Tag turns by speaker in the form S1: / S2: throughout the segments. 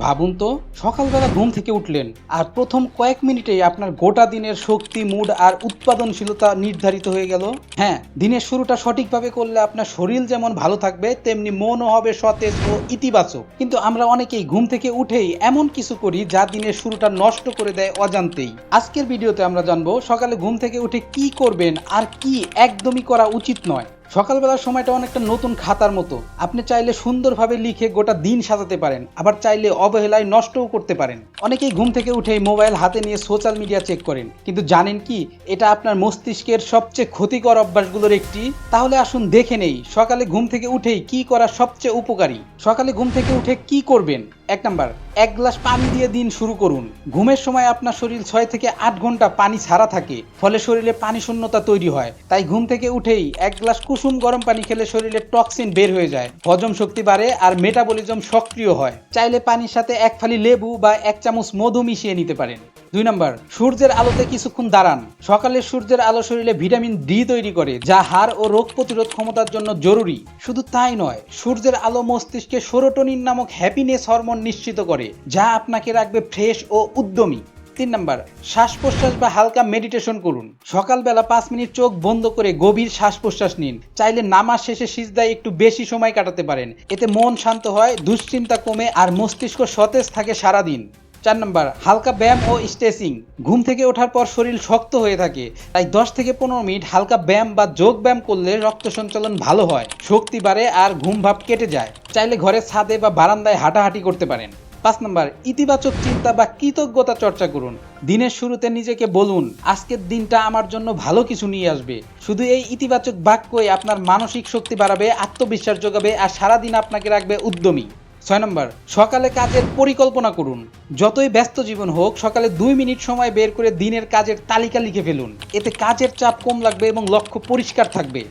S1: ভাবুন তো, সকালবেলা ঘুম থেকে উঠলেন আর প্রথম কয়েক মিনিটেই আপনার গোটা দিনের শক্তি মুড আর উৎপাদনশীলতা নির্ধারিত হয়ে গেল। হ্যাঁ দিনের শুরুটা সঠিকভাবে করলে আপনার শরীর যেমন ভালো থাকবে, তেমনি মনও হবে সতেজ ও ইতিবাচক। কিন্তু আমরা অনেকেই ঘুম থেকে উঠেই এমন কিছু করি যা দিনের শুরুটা নষ্ট করে দেয় অজান্তেই। আজকের ভিডিওতে আমরা জানব সকালে ঘুম থেকে উঠে কি করবেন আর কি একদমই করা উচিত নয়। সকালবেলার সময়টা অনেকটা নতুন খাতার মতো। আপনি চাইলে সুন্দরভাবে লিখে গোটা দিন সাজাতে পারেন, আবার চাইলে অবহেলায় নষ্টও করতে পারেন। অনেকেই ঘুম থেকে উঠেই মোবাইল হাতে নিয়ে সোশ্যাল মিডিয়া চেক করেন। কিন্তু জানেন কি, এটা আপনার মস্তিষ্কের সবচেয়ে ক্ষতিকর অভ্যাসগুলোর একটি? তাহলে আসুন দেখে নেই, সকালে ঘুম থেকে উঠেই কি করা সবচেয়ে উপকারী? সকালে ঘুম থেকে উঠে কি করবেন? এক নাম্বার, এক গ্লাস পানি দিয়ে দিন শুরু করুন। ঘুমের সময় আপনার শরীর ছয় থেকে আট ঘণ্টা পানি ছাড়া থাকে, ফলে শরীরে পানি শূন্যতা তৈরি হয়। তাই ঘুম থেকে উঠেই এক গ্লাস কুসুম গরম পানি খেলে শরীরে টক্সিন বের হয়ে যায়, হজম শক্তি বাড়ে আর মেটাবলিজম সক্রিয় হয়। চাইলে পানির সাথে এক ফালি লেবু বা এক চামচ মধু মিশিয়ে নিতে পারেন। দুই নম্বর, সূর্যের আলোতে কিছুক্ষণ দাঁড়ান। সকালে সূর্যের আলো শরীরে ভিটামিন ডি তৈরি করে, যা হাড় ও রোগ প্রতিরোধ ক্ষমতার জন্য জরুরি। শুধু তাই নয়, সূর্যের আলো মস্তিষ্কে সেরোটোনিন নামক হ্যাপিনেস হরমোন নিশ্চিত করে, যা আপনাকে রাখবে ফ্রেশ ও উদ্যমী। তিন নম্বর শ্বাস প্রশ্বাস বা হালকা মেডিটেশন করুন। সকালবেলা পাঁচ মিনিট চোখ বন্ধ করে গভীর শ্বাস প্রশ্বাস নিন। চাইলে নামাজ শেষে সিজদায় একটু বেশি সময় কাটাতে পারেন। এতে মন শান্ত হয়, দুশ্চিন্তা কমে আর মস্তিষ্ক সতেজ থাকে সারাদিন। চার নম্বর, হালকা ব্যায়াম ও স্ট্রেচিং ঘুম থেকে ওঠার পর শরীর শক্ত হয়ে থাকে, তাই দশ থেকে পনেরো মিনিট হালকা ব্যায়াম বা যোগ ব্যায়াম করলে রক্ত সঞ্চালন ভালো হয়। শক্তি বাড়ে আর ঘুম ভাব কেটে যায়। চাইলে ঘরের ছাদে বা বারান্দায় হাঁটাহাঁটি করতে পারেন। পাঁচ নম্বর, ইতিবাচক চিন্তা বা কৃতজ্ঞতা চর্চা করুন। দিনের শুরুতে নিজেকে বলুন, আজকের দিনটা আমার জন্য ভালো কিছু নিয়ে আসবে। শুধু এই ইতিবাচক বাক্যই আপনার মানসিক শক্তি বাড়াবে, আত্মবিশ্বাস যোগাবে আর সারাদিন আপনাকে রাখবে উদ্যমী। ছয় নম্বর, সকালে কাজের পরিকল্পনা করুন। যতই ব্যস্ত জীবন হোক, সকালে দুই মিনিট সময় বের করে দিনের কাজের তালিকা লিখে ফেলুন। এতে কাজের চাপ কম লাগবে এবং লক্ষ্য পরিষ্কার থাকবে।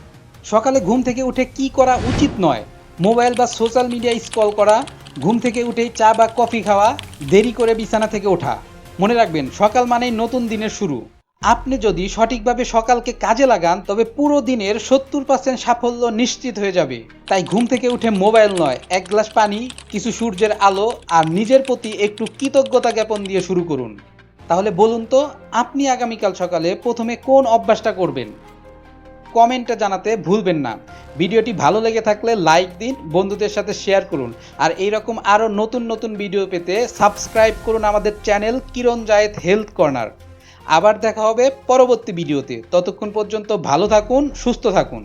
S1: সকালে ঘুম থেকে উঠে কি করা উচিত নয় মোবাইল বা সোশ্যাল মিডিয়া স্ক্রল করা, ঘুম থেকে উঠেই চা বা কফি খাওয়া, দেরি করে বিছানা থেকে ওঠা। মনে রাখবেন, সকাল মানেই নতুন দিনের শুরু। আপনি যদি সঠিকভাবে সকালকে কাজে লাগান, তবে পুরো দিনের সত্তর পার্সেন্ট সাফল্য নিশ্চিত হয়ে যাবে। তাই ঘুম থেকে উঠে মোবাইল নয়, এক গ্লাস পানি, কিছু সূর্যের আলো আর নিজের প্রতি একটু কৃতজ্ঞতা জ্ঞাপন দিয়ে শুরু করুন। তাহলে বলুন তো, আপনি আগামীকাল সকালে প্রথমে কোন অভ্যাসটা করবেন? কমেন্টে জানাতে ভুলবেন না। ভিডিওটি ভালো লেগে থাকলে লাইক দিন, বন্ধুদের সাথে শেয়ার করুন। আর এইরকম আরও নতুন নতুন ভিডিও পেতে সাবস্ক্রাইব করুন আমাদের channel Kiran Zayed health corner. আবার দেখা হবে পরবর্তী ভিডিওতে। ততক্ষণ পর্যন্ত ভালো থাকুন, সুস্থ থাকুন।